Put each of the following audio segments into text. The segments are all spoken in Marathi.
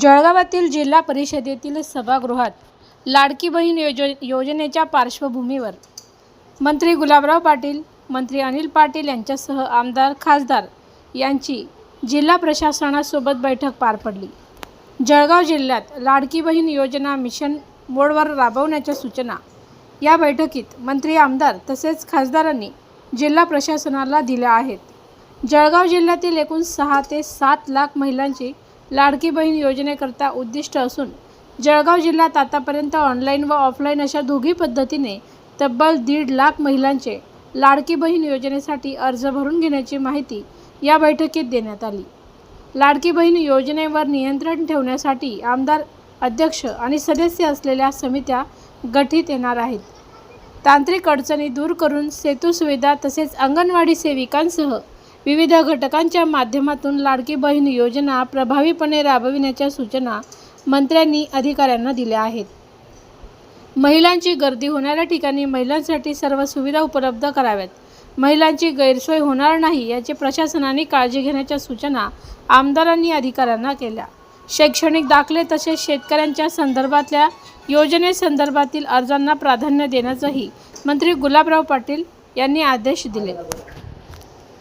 जळगावातील जिल्हा परिषदेतील सभागृहात लाडकी बहीण योज योजनेच्या पार्श्वभूमीवर मंत्री गुलाबराव पाटील मंत्री अनिल पाटील यांच्यासह आमदार खासदार यांची जिल्हा प्रशासनासोबत बैठक पार पडली. जळगाव जिल्ह्यात लाडकी बहीण योजना मिशन मोडवर राबवण्याच्या सूचना या बैठकीत मंत्री आमदार तसेच खासदारांनी जिल्हा प्रशासनाला दिल्या आहेत. जळगाव जिल्ह्यातील एकूण सहा ते सात लाख महिलांची लाडकी बहीण योजनेकरता उद्दिष्ट असून जळगाव जिल्ह्यात आतापर्यंत ऑनलाईन व ऑफलाईन अशा दोघी पद्धतीने तब्बल दीड लाख महिलांचे लाडकी बहीण योजनेसाठी अर्ज भरून घेण्याची माहिती या बैठकीत देण्यात आली. लाडकी बहीण योजनेवर नियंत्रण ठेवण्यासाठी आमदार अध्यक्ष आणि सदस्य असलेल्या समित्या गठीत येणार आहेत. तांत्रिक अडचणी दूर करून सेतू सुविधा तसेच अंगणवाडी सेविकांसह विविध घटकांच्या माध्यमातून लाडकी बहीण योजना प्रभावीपणे राबविण्याच्या सूचना मंत्र्यांनी अधिकाऱ्यांना दिल्या आहेत. महिलांची गर्दी होणाऱ्या ठिकाणी महिलांसाठी सर्व सुविधा उपलब्ध कराव्यात. महिलांची गैरसोय होणार नाही याची प्रशासनाने काळजी घेण्याच्या सूचना आमदारांनी अधिकाऱ्यांना केल्या. शैक्षणिक दाखले तसेच शेतकऱ्यांच्या संदर्भातल्या योजनेसंदर्भातील अर्जांना प्राधान्य देण्याचंही मंत्री गुलाबराव पाटील यांनी आदेश दिले.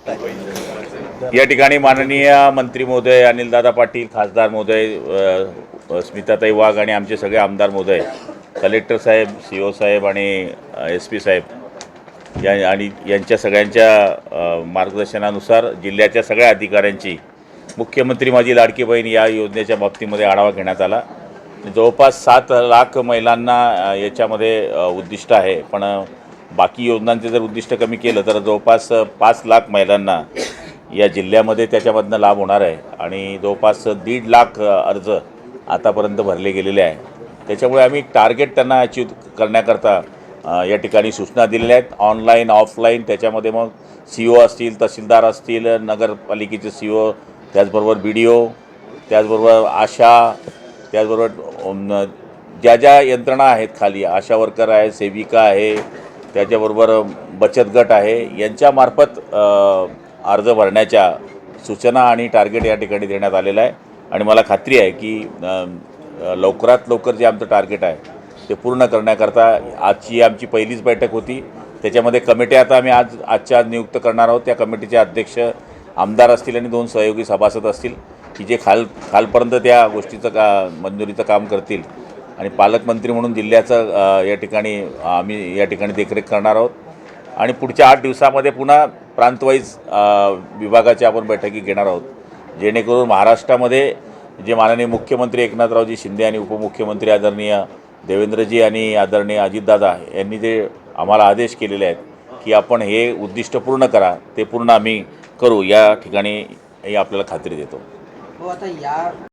या ठिकाणी माननीय मंत्री महोदय अनिलदादा पाटील खासदार महोदय स्मिताताई वाघ आणि आमचे सगळे आमदार महोदय कलेक्टर साहेब सी ओ साहेब आणि एस पी साहेब या आणि यांच्या सगळ्यांच्या मार्गदर्शनानुसार जिल्ह्याच्या सगळ्या अधिकाऱ्यांची मुख्यमंत्री माझी लाडकी बहीण या योजनेच्या बाबतीमध्ये आढावा घेण्यात आला. जवळपास सात लाख महिलांना याच्यामध्ये उद्दिष्ट आहे. पण बाकी योजनांचे जर उद्दिष्ट कमी केलं तर जवळपास पाच लाख महिलांना या जिल्ह्यामध्ये त्याच्यामधनं लाभ होणार आहे. आणि जवळपास दीड लाख अर्ज आतापर्यंत भरले गेलेले आहे त्याच्यामुळे आम्ही टार्गेट त्यांना अचीव करण्याकरता या ठिकाणी सूचना दिलेल्या आहेत. ऑनलाईन ऑफलाईन त्याच्यामध्ये मग सी ओ असतील तहसीलदार असतील नगरपालिकेचे सी ओ त्याचबरोबर बी डी ओ त्याचबरोबर आशा त्याचबरोबर ज्या ज्या यंत्रणा आहेत खाली आशा वर्कर आहे सेविका आहे त्याच्याबरोबर बचत गट आहे. यांच्यामार्फत अर्ज भरण्याच्या सूचना आणि टार्गेट या ठिकाणी देण्यात आलेलं आहे. आणि मला खात्री आहे की लवकरात लवकर जे आमचं टार्गेट आहे ते पूर्ण करण्याकरता आजची आमची पहिलीच बैठक होती. त्याच्यामध्ये कमिटी आता आम्ही आज आजच्या आज नियुक्त करणार आहोत. त्या कमिटीचे अध्यक्ष आमदार असतील आणि दोन सहयोगी सभासद असतील. की जे खाल खालपर्यंत त्या गोष्टीचं का मंजुरीचं काम करतील आणि पालकमंत्री म्हणून जिल्ह्याचं या ठिकाणी आम्ही या ठिकाणी देखरेख करणार आहोत. आणि पुढच्या आठ दिवसामध्ये पुन्हा प्रांतवाईज विभागाच्या आपण बैठकी घेणार आहोत. जेणेकरून महाराष्ट्रामध्ये जे माननीय मुख्यमंत्री एकनाथरावजी शिंदे आणि उपमुख्यमंत्री आदरणीय देवेंद्रजी आणि आदरणीय अजितदादा यांनी जे आम्हाला आदेश केलेले आहेत की आपण हे उद्दिष्ट पूर्ण करा ते पूर्ण आम्ही करू या ठिकाणी ही आपल्याला खात्री देतो. हो आता या